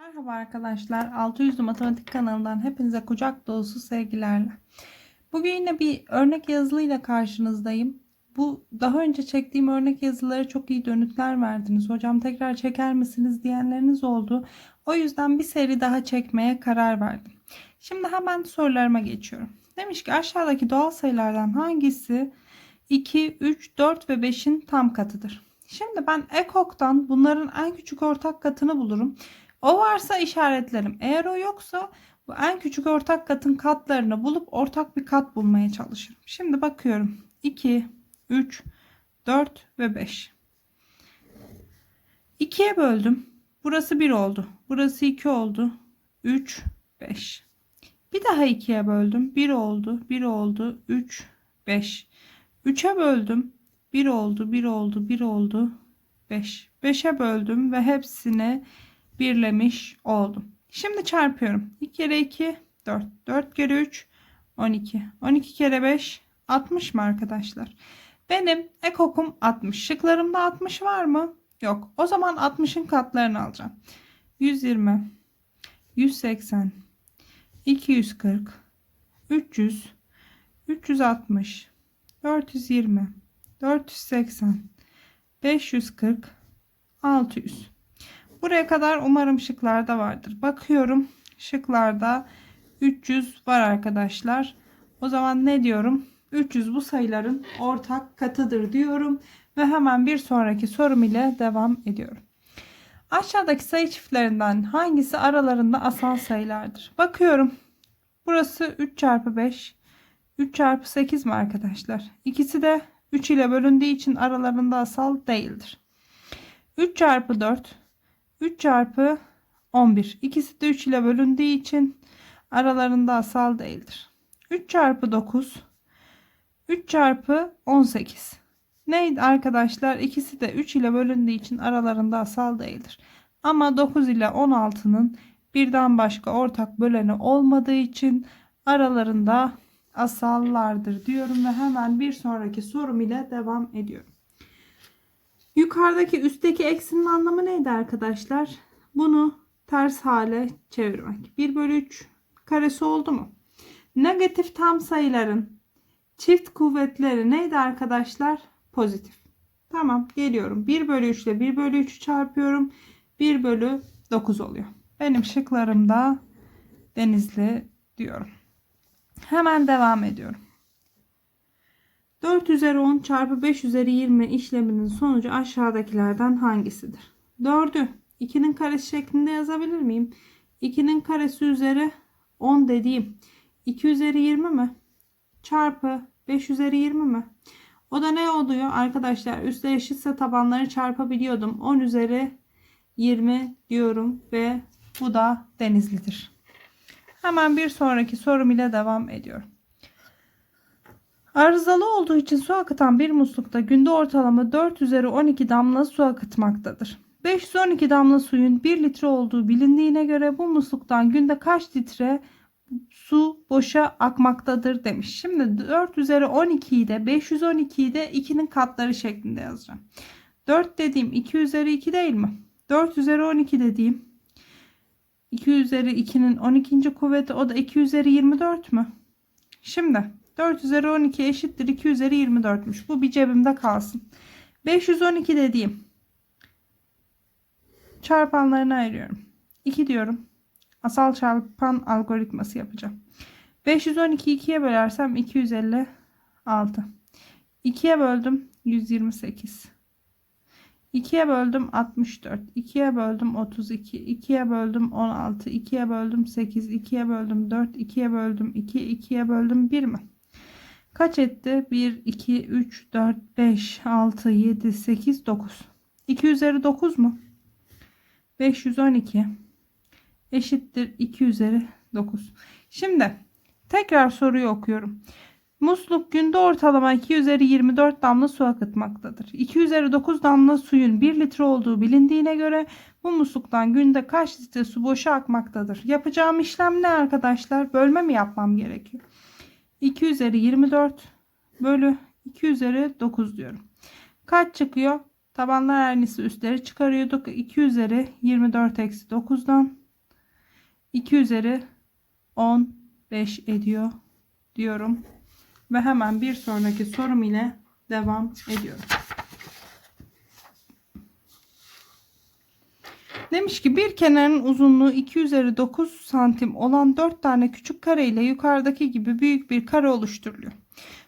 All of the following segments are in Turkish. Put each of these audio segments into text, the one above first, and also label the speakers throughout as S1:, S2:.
S1: Merhaba arkadaşlar. 600 Matematik kanalından hepinize kucak dolusu sevgilerle. Bugün yine bir örnek yazılıyla karşınızdayım. Bu daha önce çektiğim örnek yazıları çok iyi dönütler verdiniz. Hocam tekrar çeker misiniz diyenleriniz oldu. O yüzden bir seri daha çekmeye karar verdim. Şimdi hemen sorularıma geçiyorum. Demiş ki aşağıdaki doğal sayılardan hangisi 2, 3, 4 ve 5'in tam katıdır? Şimdi ben ekoktan bunların en küçük ortak katını bulurum. O varsa işaretlerim. Eğer o yoksa bu en küçük ortak katın katlarını bulup ortak bir kat bulmaya çalışırım. Şimdi bakıyorum. 2, 3, 4 ve 5. 2'ye böldüm. Burası 1 oldu. Burası 2 oldu. 3, 5. Bir daha 2'ye böldüm. 1 oldu. 1 oldu. 3, 5. 3'e böldüm. 1 oldu. 1 oldu. 1 oldu. 5. 5'e böldüm ve hepsini birlemiş oldum. Şimdi çarpıyorum. 2 kere 2 4. 4 kere 3 12. 12 kere 5 60 mı arkadaşlar? Benim ekokum 60. Şıklarımda 60 var mı? Yok. O zaman 60'ın katlarını alacağım. 120 180 240 300 360 420 480 540 600 Buraya kadar umarım şıklarda vardır. Bakıyorum şıklarda 300 var arkadaşlar. O zaman ne diyorum? 300 bu sayıların ortak katıdır diyorum. Ve hemen bir sonraki sorum ile devam ediyorum. Aşağıdaki sayı çiftlerinden hangisi aralarında asal sayılardır? Bakıyorum. Burası 3 çarpı 5. 3 çarpı 8 mi arkadaşlar? İkisi de 3 ile bölündüğü için aralarında asal değildir. 3 çarpı 4 3 çarpı 11. İkisi de 3 ile bölündüğü için aralarında asal değildir. 3 çarpı 9. 3 çarpı 18. Neydi arkadaşlar? İkisi de 3 ile bölündüğü için aralarında asal değildir. Ama 9 ile 16'nın birden başka ortak böleni olmadığı için aralarında asallardır diyorum ve hemen bir sonraki sorum ile devam ediyorum. Yukarıdaki üstteki eksinin anlamı neydi arkadaşlar? Bunu ters hale çevirmek. 1 bölü 3 karesi oldu mu? Negatif tam sayıların çift kuvvetleri neydi arkadaşlar? Pozitif. Tamam geliyorum. 1 bölü 3 ile 1 bölü 3'ü çarpıyorum. 1 bölü 9 oluyor. Benim şıklarımda denizli diyorum. Hemen devam ediyorum. 4 üzeri 10 çarpı 5 üzeri 20 işleminin sonucu aşağıdakilerden hangisidir? 4'ü 2'nin karesi şeklinde yazabilir miyim? 2'nin karesi üzeri 10 dediğim 2 üzeri 20 mi? Çarpı 5 üzeri 20 mi? O da ne oluyor? Arkadaşlar üstler eşitse tabanları çarpabiliyordum. 10 üzeri 20 diyorum ve bu da denizlidir. Hemen bir sonraki sorum ile devam ediyorum. Arızalı olduğu için su akıtan bir muslukta günde ortalama 4 üzeri 12 damla su akıtmaktadır. 512 damla suyun 1 litre olduğu bilindiğine göre bu musluktan günde kaç litre su boşa akmaktadır demiş. Şimdi 4 üzeri 12'yi de 512'yi de 2'nin katları şeklinde yazacağım. 4 dediğim 2 üzeri 2 değil mi? 4 üzeri 12 dediğim 2 üzeri 2'nin 12. kuvveti o da 2 üzeri 24 mü? Şimdi 4 üzeri 12 eşittir 2 üzeri 24'müş. Bu bir cebimde kalsın. 512 dediğim çarpanlarını ayırıyorum. 2 diyorum. Asal çarpan algoritması yapacağım. 512 2'ye bölersem 256. 2'ye böldüm 128. 2'ye böldüm 64. 2'ye böldüm 32. 2'ye böldüm 16. 2'ye böldüm 8. 2'ye böldüm 4. 2'ye böldüm 2. 2'ye böldüm 1 mi? Kaç etti? 1, 2, 3, 4, 5, 6, 7, 8, 9. 2 üzeri 9 mu? 512 eşittir 2 üzeri 9. Şimdi tekrar soruyu okuyorum. Musluk günde ortalama 2 üzeri 24 damla su akıtmaktadır. 2 üzeri 9 damla suyun 1 litre olduğu bilindiğine göre bu musluktan günde kaç litre su boşa akmaktadır? Yapacağım işlem ne arkadaşlar? Bölme mi yapmam gerekiyor? 2 üzeri 24 bölü 2 üzeri 9 diyorum. Kaç çıkıyor? Tabanlar aynısı üstleri çıkarıyorduk. 2 üzeri 24 eksi 9'dan 2 üzeri 15 ediyor diyorum. Ve hemen bir sonraki sorum ile devam ediyorum. Demiş ki bir kenarın uzunluğu 2 üzeri 9 santim olan 4 tane küçük kare ile yukarıdaki gibi büyük bir kare oluşturuluyor.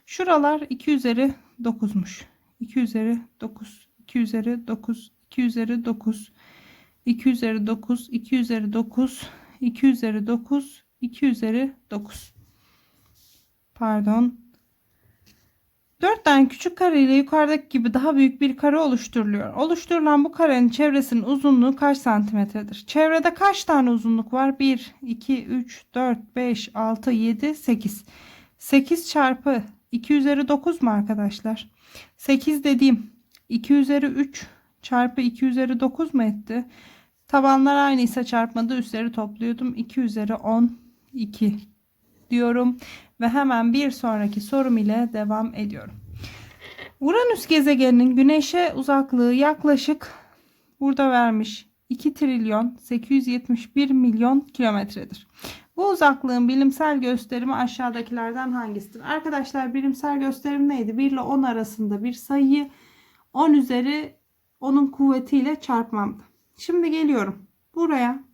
S1: Şuralar 2 üzeri 9'muş. 2 üzeri 9, 2 üzeri 9, 2 üzeri 9, 2 üzeri 9, 2 üzeri 9, 2 üzeri 9, 2 üzeri 9. Pardon. 4 tane küçük kare ile yukarıdaki gibi daha büyük bir kare oluşturuluyor. Oluşturulan bu karenin çevresinin uzunluğu kaç santimetredir? Çevrede kaç tane uzunluk var? 1, 2, 3, 4, 5, 6, 7, 8. 8 çarpı 2 üzeri 9 mu arkadaşlar? 8 dediğim 2 üzeri 3 çarpı 2 üzeri 9 mu etti? Tabanlar aynıysa çarpmada üstleri topluyordum. 2 üzeri 12 diyorum. Ve hemen bir sonraki sorum ile devam ediyorum. Uranüs gezegeninin güneşe uzaklığı yaklaşık burada vermiş 2 trilyon 871 milyon kilometredir. Bu uzaklığın bilimsel gösterimi aşağıdakilerden hangisidir? Arkadaşlar bilimsel gösterim neydi? 1 ile 10 arasında bir sayıyı 10 üzeri onun kuvvetiyle çarpmamdı. Şimdi geliyorum buraya.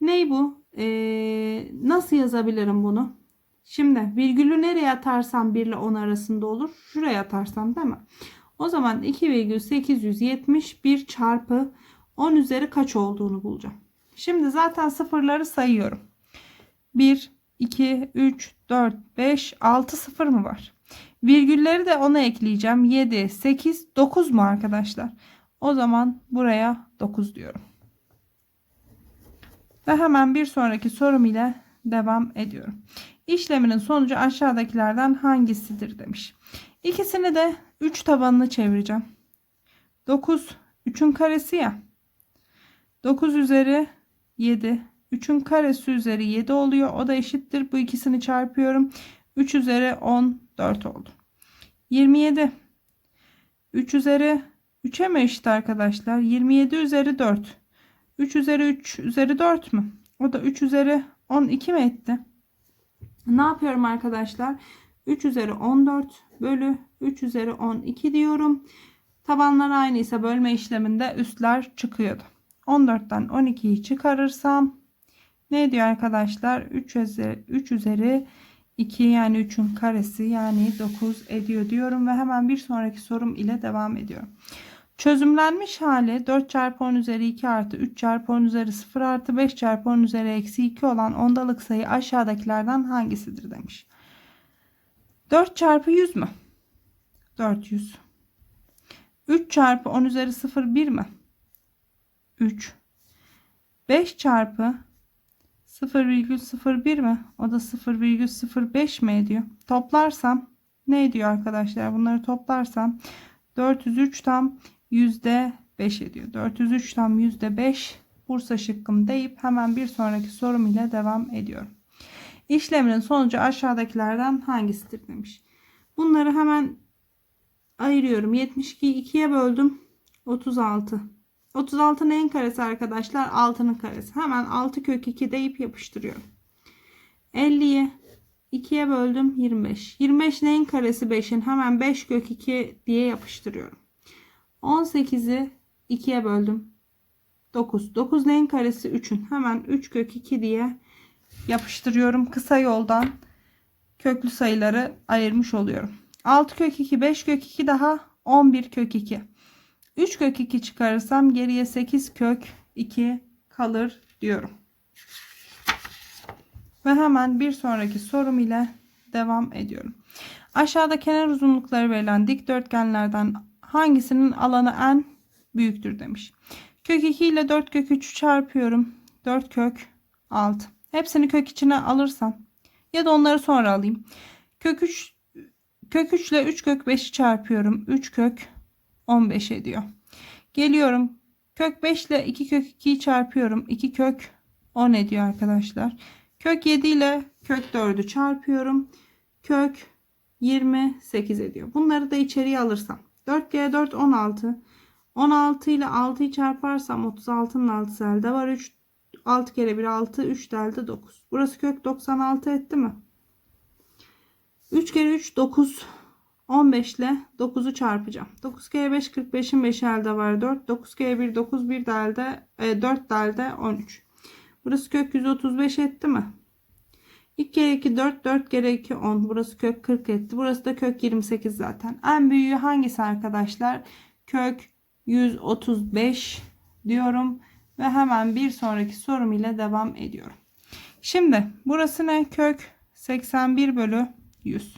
S1: Ney bu? Ee, nasıl yazabilirim bunu? Şimdi virgülü nereye atarsam 1 ile 10 arasında olur? Şuraya atarsam değil mi? O zaman 2,871 çarpı 10 üzeri kaç olduğunu bulacağım. Şimdi zaten sıfırları sayıyorum. 1, 2, 3, 4, 5, 6 sıfır mı var? Virgülleri de ona ekleyeceğim. 7, 8, 9 mu arkadaşlar? O zaman buraya 9 diyorum. Ve hemen bir sonraki sorum ile devam ediyorum. İşleminin sonucu aşağıdakilerden hangisidir demiş. İkisini de 3 tabanını çevireceğim. 9 3'ün karesi ya. 9 üzeri 7. 3'ün karesi üzeri 7 oluyor. O da eşittir. Bu ikisini çarpıyorum. 3 üzeri 14 oldu. 27. 3 üzeri 3'e mi eşit arkadaşlar? 27 üzeri 4. 3 üzeri 3 üzeri 4 mü? O da 3 üzeri 12 mi etti? Ne yapıyorum arkadaşlar? 3 üzeri 14 bölü 3 üzeri 12 diyorum. Tabanlar aynıysa bölme işleminde üstler çıkıyordu. 14'ten 12'yi çıkarırsam ne diyor arkadaşlar? 3 üzeri, 3 üzeri 2 yani 3'ün karesi yani 9 ediyor diyorum ve hemen bir sonraki sorum ile devam ediyorum. Çözümlenmiş hali 4 çarpı 10 üzeri 2 artı 3 çarpı 10 üzeri 0 artı 5 çarpı 10 üzeri eksi 2 olan ondalık sayı aşağıdakilerden hangisidir demiş. 4 çarpı 100 mü? 400. 3 çarpı 10 üzeri 0 1 mi? 3. 5 çarpı 0,01 mi? O da 0,05 mi ediyor? Toplarsam ne ediyor arkadaşlar? Bunları toplarsam 403 tam %5 ediyor. 403 tam %5 Bursa şıkkım deyip hemen bir sonraki sorum ile devam ediyorum. İşleminin sonucu aşağıdakilerden hangisidir demiş. Bunları hemen ayırıyorum. 72'yi 2'ye böldüm. 36. 36 neyin karesi arkadaşlar? 6'nın karesi. Hemen 6 kök 2 deyip yapıştırıyorum. 50'yi 2'ye böldüm 25. 25 neyin karesi 5'in? Hemen 5 kök 2 diye yapıştırıyorum. 18'i 2'ye böldüm. 9. 9 neyin karesi 3'ün? Hemen 3 kök 2 diye yapıştırıyorum. Kısa yoldan köklü sayıları ayırmış oluyorum. 6 kök 2, 5 kök 2 daha 11 kök 2. 3 kök 2 çıkarırsam geriye 8 kök 2 kalır diyorum. Ve hemen bir sonraki sorum ile devam ediyorum. Aşağıda kenar uzunlukları verilen dikdörtgenlerden hangisinin alanı en büyüktür demiş. Kök 2 ile 4 kök 3'ü çarpıyorum. 4 kök 6. Hepsini kök içine alırsam ya da onları sonra alayım. Kök 3 kök 3 ile 3 kök 5'i çarpıyorum. 3 kök 15 ediyor. Geliyorum. Kök 5 ile 2 kök 2'yi çarpıyorum. 2 kök 10 ediyor arkadaşlar. Kök 7 ile kök 4'ü çarpıyorum. Kök 28 ediyor. Bunları da içeriye alırsam. 4 kere 4 16. 16 ile 6'yı çarparsam 36'nın 6'sı elde var. 3 6 kere 1 6. 3 elde 9. Burası kök 96 etti mi? 3 kere 3 9. 15 ile 9'u çarpacağım. 9 kere 5 45'in 5 elde var 4. 9 kere 1 9 1 elde e, 4 elde 13. Burası kök 135 etti mi? 2 kere 2 4 4 kere 2 10. Burası kök 40 etti. Burası da kök 28 zaten. En büyüğü hangisi arkadaşlar? Kök 135 diyorum ve hemen bir sonraki sorum ile devam ediyorum. Şimdi burası ne? Kök 81 bölü 100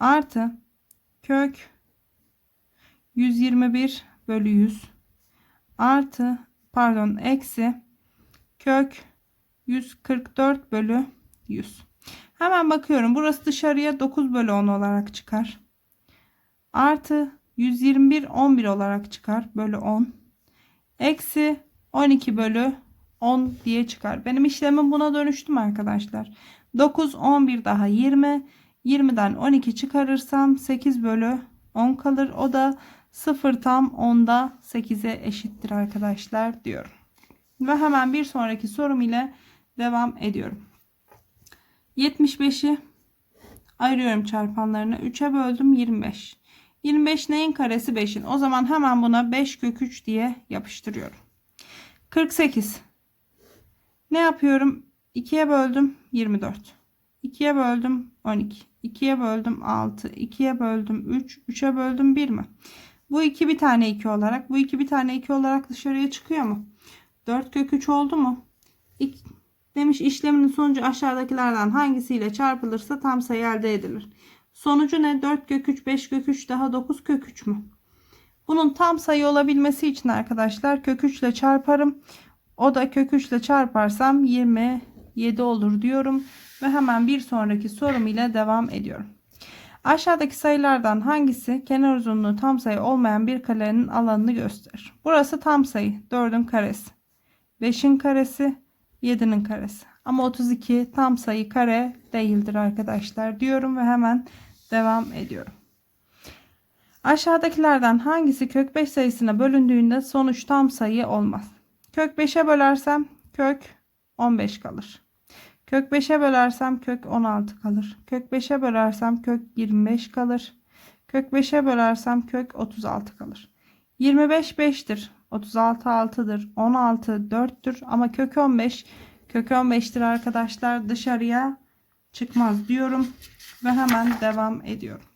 S1: artı kök 121 bölü 100 artı pardon eksi kök 144 bölü 100. Hemen bakıyorum. Burası dışarıya 9 bölü 10 olarak çıkar. Artı 121 11 olarak çıkar. Bölü 10. Eksi 12 bölü 10 diye çıkar. Benim işlemim buna dönüştüm arkadaşlar. 9 11 daha 20. 20'den 12 çıkarırsam 8 bölü 10 kalır. O da 0 tam 10'da 8'e eşittir arkadaşlar diyorum. Ve hemen bir sonraki sorum ile devam ediyorum. 75'i ayırıyorum çarpanlarına. 3'e böldüm 25. 25 neyin karesi 5'in. O zaman hemen buna 5 kök 3 diye yapıştırıyorum. 48. Ne yapıyorum? 2'ye böldüm 24. 2'ye böldüm 12. 2'ye böldüm 6. 2'ye böldüm 3. 3'e böldüm 1 mi? Bu 2 bir tane 2 olarak. Bu 2 bir tane 2 olarak dışarıya çıkıyor mu? 4 kök 3 oldu mu? İki, demiş işleminin sonucu aşağıdakilerden hangisiyle çarpılırsa tam sayı elde edilir. Sonucu ne? 4 kök 3, 5 kök 3 daha 9 kök 3 mü? Bunun tam sayı olabilmesi için arkadaşlar kök 3 ile çarparım. O da kök 3 ile çarparsam 27 olur diyorum. Ve hemen bir sonraki sorum ile devam ediyorum. Aşağıdaki sayılardan hangisi kenar uzunluğu tam sayı olmayan bir karenin alanını gösterir? Burası tam sayı. 4'ün karesi. 5'in karesi. 7'nin karesi. Ama 32 tam sayı kare değildir arkadaşlar diyorum ve hemen devam ediyorum. Aşağıdakilerden hangisi kök 5 sayısına bölündüğünde sonuç tam sayı olmaz? Kök 5'e bölersem kök 15 kalır. Kök 5'e bölersem kök 16 kalır. Kök 5'e bölersem kök 25 kalır. Kök 5'e bölersem kök 36 kalır. 25 5'tir. 36 6'dır. 16 4'tür ama kök 15 kök 15'tir arkadaşlar. Dışarıya çıkmaz diyorum ve hemen devam ediyorum.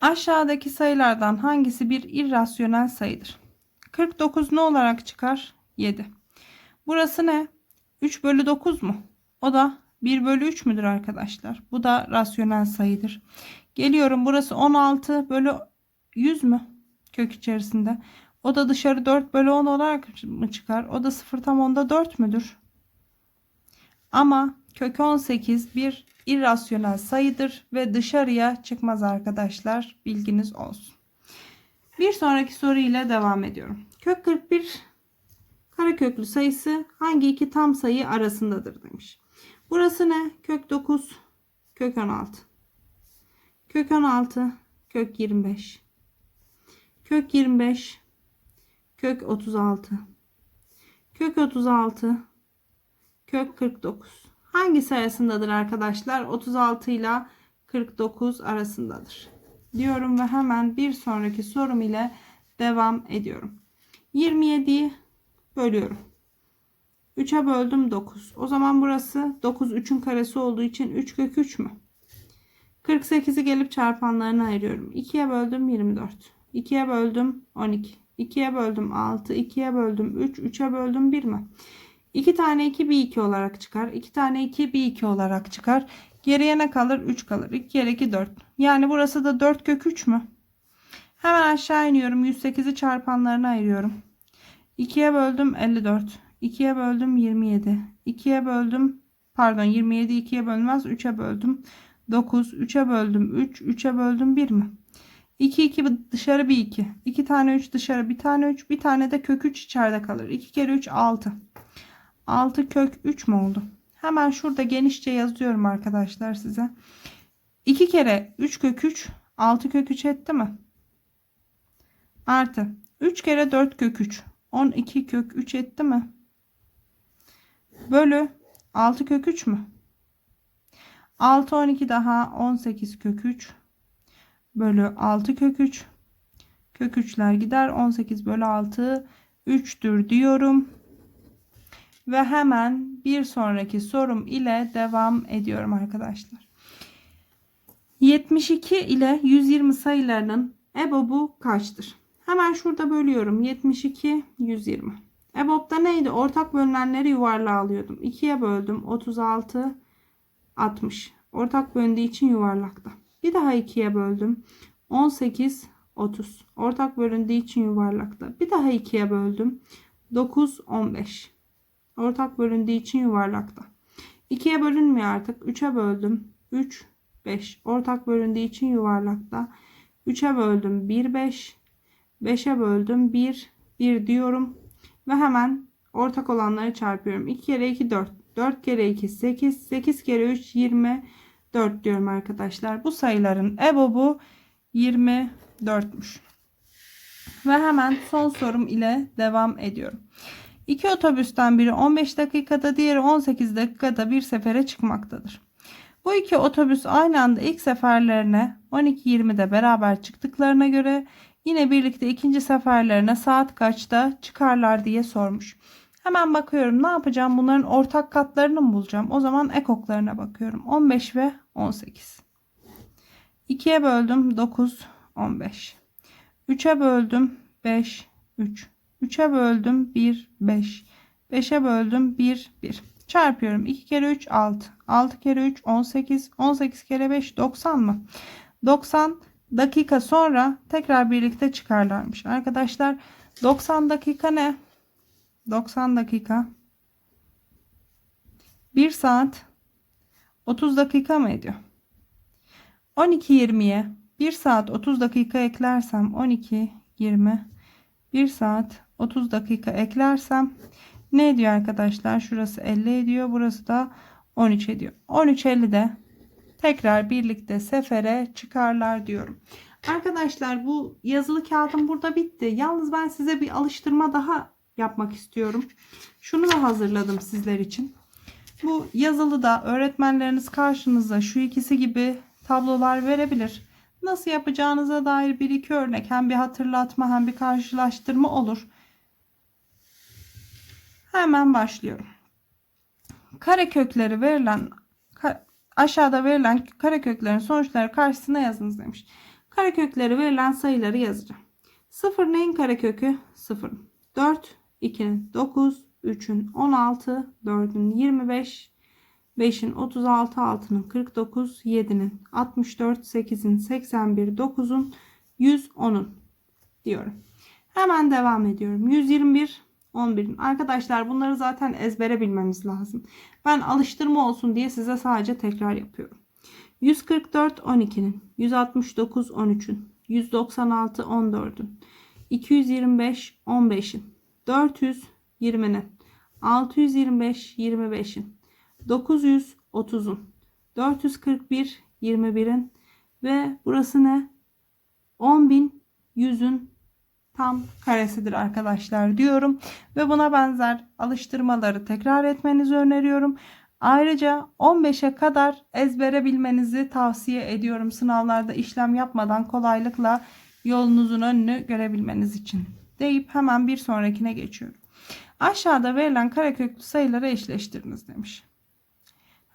S1: Aşağıdaki sayılardan hangisi bir irrasyonel sayıdır? 49 ne olarak çıkar? 7. Burası ne? 3 bölü 9 mu? O da 1 bölü 3 müdür arkadaşlar? Bu da rasyonel sayıdır. Geliyorum burası 16 bölü 100 mü? Kök içerisinde. O da dışarı 4 bölü 10 olarak mı çıkar? O da 0 tam 10'da 4 müdür? Ama kök 18 bir irrasyonel sayıdır ve dışarıya çıkmaz arkadaşlar. Bilginiz olsun. Bir sonraki soru ile devam ediyorum. Kök 41 kareköklü sayısı hangi iki tam sayı arasındadır demiş. Burası ne? Kök 9, kök 16. Kök 16, kök 25. Kök 25, kök 36. Kök 36, kök 49. Hangisi arasındadır arkadaşlar? 36 ile 49 arasındadır. Diyorum ve hemen bir sonraki sorum ile devam ediyorum. 27'yi bölüyorum. 3'e böldüm 9. O zaman burası 9 3'ün karesi olduğu için 3 kök 3 mü? 48'i gelip çarpanlarına ayırıyorum. 2'ye böldüm 24. 2'ye böldüm 12. 2'ye böldüm 6. 2'ye böldüm 3. 3'e böldüm 1 mi? 2 tane 2 bir 2 olarak çıkar. 2 tane 2 bir 2 olarak çıkar. Geriye ne kalır? 3 kalır. 2 kere 2 4. Yani burası da 4 kök 3 mü? Hemen aşağı iniyorum. 108'i çarpanlarına ayırıyorum. 2'ye böldüm 54. 2'ye böldüm 27. 2'ye böldüm pardon 27 2'ye bölmez 3'e böldüm. 9 3'e böldüm 3 3'e böldüm 1 mi? 2 2 dışarı bir 2. 2 tane 3 dışarı bir tane 3 bir tane de kök 3 içeride kalır. 2 kere 3 6. 6 kök 3 mü oldu? Hemen şurada genişçe yazıyorum arkadaşlar size. 2 kere 3 kök 3 6 kök 3 etti mi? Artı 3 kere 4 kök 3 12 kök 3 etti mi? bölü 6 kök 3 mü? 6 12 daha 18 kök 3 bölü 6 kök 3 kök 3'ler gider. 18 bölü 6 3'tür diyorum. Ve hemen bir sonraki sorum ile devam ediyorum arkadaşlar. 72 ile 120 sayılarının EBOB'u kaçtır? Hemen şurada bölüyorum. 72 120 EBOB'da neydi? Ortak bölünenleri yuvarlığa alıyordum. 2'ye böldüm. 36 60 ortak bölündüğü için yuvarlakta bir daha 2'ye böldüm. 18 30. Ortak bölündüğü için yuvarlakta. Bir daha 2'ye böldüm. 9 15. Ortak bölündüğü için yuvarlakta. 2'ye bölünmüyor artık. 3'e böldüm. 3 5. Ortak bölündüğü için yuvarlakta. 3'e böldüm. 1 5. 5'e böldüm. 1 1 diyorum. Ve hemen ortak olanları çarpıyorum. 2 kere 2 4. 4 kere 2 8. 8 kere 3 20. 4 diyorum arkadaşlar. Bu sayıların EBOB'u 24'müş. Ve hemen son sorum ile devam ediyorum. İki otobüsten biri 15 dakikada diğeri 18 dakikada bir sefere çıkmaktadır. Bu iki otobüs aynı anda ilk seferlerine 12.20'de beraber çıktıklarına göre yine birlikte ikinci seferlerine saat kaçta çıkarlar diye sormuş. Hemen bakıyorum ne yapacağım? Bunların ortak katlarını mı bulacağım? O zaman ekoklarına bakıyorum. 15 ve 18. 2'ye böldüm 9, 15. 3'e böldüm 5, 3. 3'e böldüm 1, 5. 5'e böldüm 1, 1. Çarpıyorum. 2 kere 3 6. 6 kere 3 18. 18 kere 5 90 mı? 90 dakika sonra tekrar birlikte çıkarlarmış. Arkadaşlar 90 dakika ne? 90 dakika 1 saat 30 dakika mı ediyor? 12.20'ye 1 saat 30 dakika eklersem 12 20 1 saat 30 dakika eklersem ne ediyor arkadaşlar? Şurası 50 ediyor. Burası da 13 ediyor. 13.50'de tekrar birlikte sefere çıkarlar diyorum. Arkadaşlar bu yazılı kağıdım burada bitti. Yalnız ben size bir alıştırma daha yapmak istiyorum. Şunu da hazırladım sizler için. Bu yazılı da öğretmenleriniz karşınıza şu ikisi gibi tablolar verebilir. Nasıl yapacağınıza dair bir iki örnek hem bir hatırlatma hem bir karşılaştırma olur. Hemen başlıyorum. Karekökleri verilen aşağıda verilen kareköklerin sonuçları karşısına yazınız demiş. Karekökleri verilen sayıları yazacağım. 0 neyin karekökü? 0. 4 2'nin 9, 3'ün 16, 4'ün 25, 5'in 36, 6'nın 49, 7'nin 64, 8'in 81, 9'un 110'un diyorum. Hemen devam ediyorum. 121, 11'in. Arkadaşlar bunları zaten ezbere bilmemiz lazım. Ben alıştırma olsun diye size sadece tekrar yapıyorum. 144 12'nin, 169 13'ün, 196 14'ün, 225 15'in, 420'nin, 625 25'in, 930'un, 441 21'in ve burası ne? 10.100'ün tam karesidir arkadaşlar diyorum. Ve buna benzer alıştırmaları tekrar etmenizi öneriyorum. Ayrıca 15'e kadar ezbere bilmenizi tavsiye ediyorum. Sınavlarda işlem yapmadan kolaylıkla yolunuzun önünü görebilmeniz için deyip hemen bir sonrakine geçiyorum. Aşağıda verilen kareköklü sayıları eşleştiriniz demiş.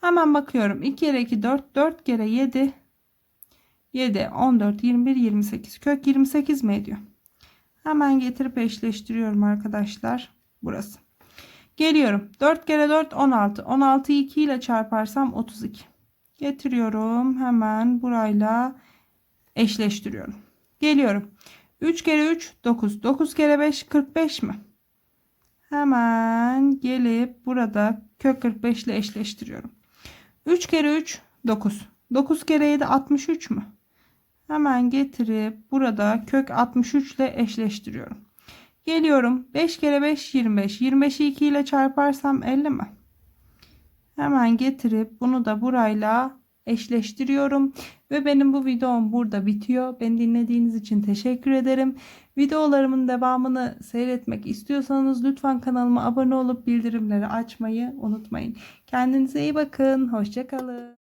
S1: Hemen bakıyorum. 2 kere 2 4, 4 kere 7 7, 14, 21, 28. Kök 28 mi ediyor? Hemen getirip eşleştiriyorum arkadaşlar. Burası. Geliyorum. 4 kere 4 16. 16'yı 2 ile çarparsam 32. Getiriyorum. Hemen burayla eşleştiriyorum. Geliyorum. 3 kere 3 9. 9 kere 5 45 mi? Hemen gelip burada kök 45 ile eşleştiriyorum. 3 kere 3 9. 9 kere 7 63 mü? Hemen getirip burada kök 63 ile eşleştiriyorum. Geliyorum. 5 kere 5 25. 25'i 2 ile çarparsam 50 mi? Hemen getirip bunu da burayla eşleştiriyorum. Ve benim bu videom burada bitiyor. Beni dinlediğiniz için teşekkür ederim. Videolarımın devamını seyretmek istiyorsanız lütfen kanalıma abone olup bildirimleri açmayı unutmayın. Kendinize iyi bakın. Hoşçakalın.